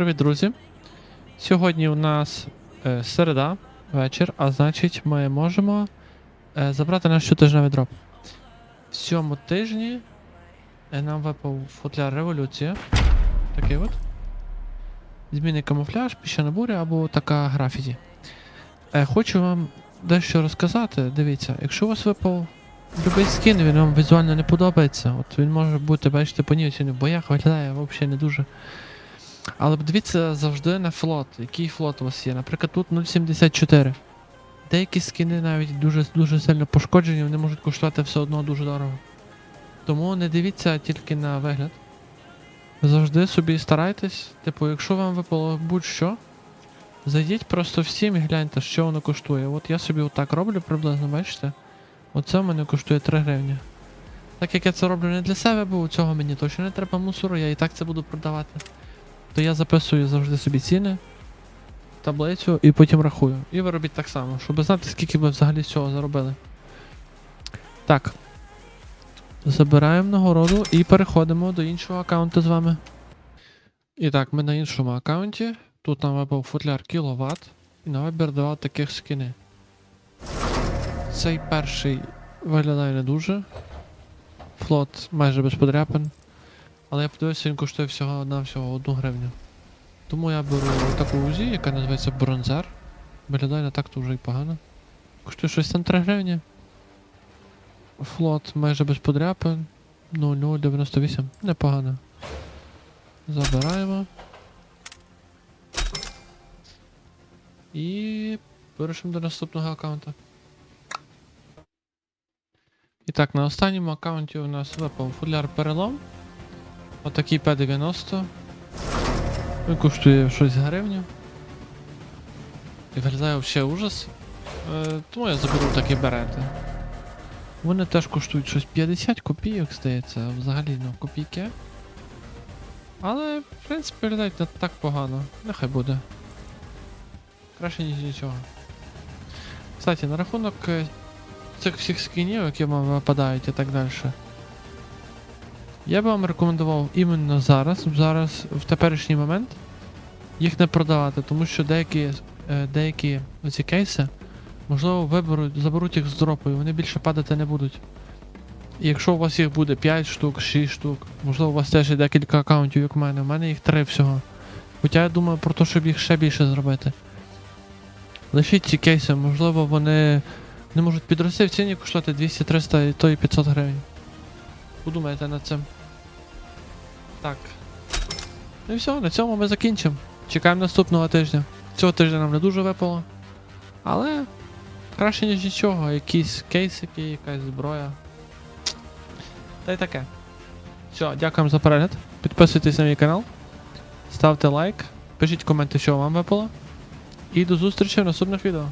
Привіт, друзі! Сьогодні у нас е, середа, вечір, а значить, ми можемо е, забрати наш щотижневий дроп. В цьому тижні е, нам випав футляр революція. Такий от. Змінний камуфляж, піщана буря або така графіті. Е, хочу вам дещо розказати. Дивіться, якщо у вас випав любий скін, він вам візуально не подобається. От він може бути, бачите, по ній в боях виглядає взагалі не дуже. Але дивіться завжди на флот. Який флот у вас є? Наприклад, тут 0.74. Деякі скини навіть дуже дуже сильно пошкоджені, вони можуть коштувати все одно дуже дорого. Тому не дивіться тільки на вигляд. Завжди собі старайтесь. Типу, якщо вам випало будь-що, зайдіть просто всім і гляньте, що воно коштує. От я собі отак роблю приблизно, бачите? Оце в мене коштує 3 гривні. Так як я це роблю не для себе, бо у цього мені точно не треба мусору, я і так це буду продавати то я записую завжди собі ціни, таблицю і потім рахую. І ви робіть так само, щоб знати, скільки ви взагалі цього заробили. Так. Забираємо нагороду і переходимо до іншого аккаунту з вами. І так, ми на іншому аккаунті. Тут нам випав футляр кіловат. І на вибір два таких скини. Цей перший виглядає не дуже. Флот майже без подряпин. Але я подивився, він коштує всього на всього 1 гривню. Тому я беру таку УЗІ, яка називається бронзер. Виглядає не так то вже й погано. Коштує щось там 3 гривні. Флот майже без подряпин. 0,098. Непогано. Забираємо. І перейшимо до наступного аккаунта. І так, на останньому аккаунті у нас випав футляр перелом. Отакий П90. Він коштує щось гривню. І виглядає взагалі ужас. Е, тому я заберу такі берети. Вони теж коштують щось 50 копійок, здається, взагалі ну, копійки. Але, в принципі, виглядають не так погано. Нехай буде. Краще, ніж нічого. Кстати, на рахунок е, цих всіх скінів, які вам випадають і так далі. Я би вам рекомендував іменно зараз, зараз, в теперішній момент, їх не продавати, тому що деякі, е, деякі ці кейси, можливо, виберуть, заберуть їх з дропою, вони більше падати не будуть. І якщо у вас їх буде 5 штук, 6 штук, можливо, у вас теж є декілька аккаунтів, як у мене, у мене їх 3 всього. Хоча я думаю про те, щоб їх ще більше зробити. Лишіть ці кейси, можливо, вони не можуть підрости в ціні коштувати 200, 300 і то і 500 гривень. Подумайте над цим. Так. Ну і все, на цьому ми закінчимо. Чекаємо наступного тижня. Цього тижня нам не дуже випало. Але краще, ніж нічого. Якісь кейсики, якась зброя. Та й таке. Все, дякуємо за перегляд. Підписуйтесь на мій канал. Ставте лайк, пишіть коменти, що вам випало. І до зустрічі в наступних відео.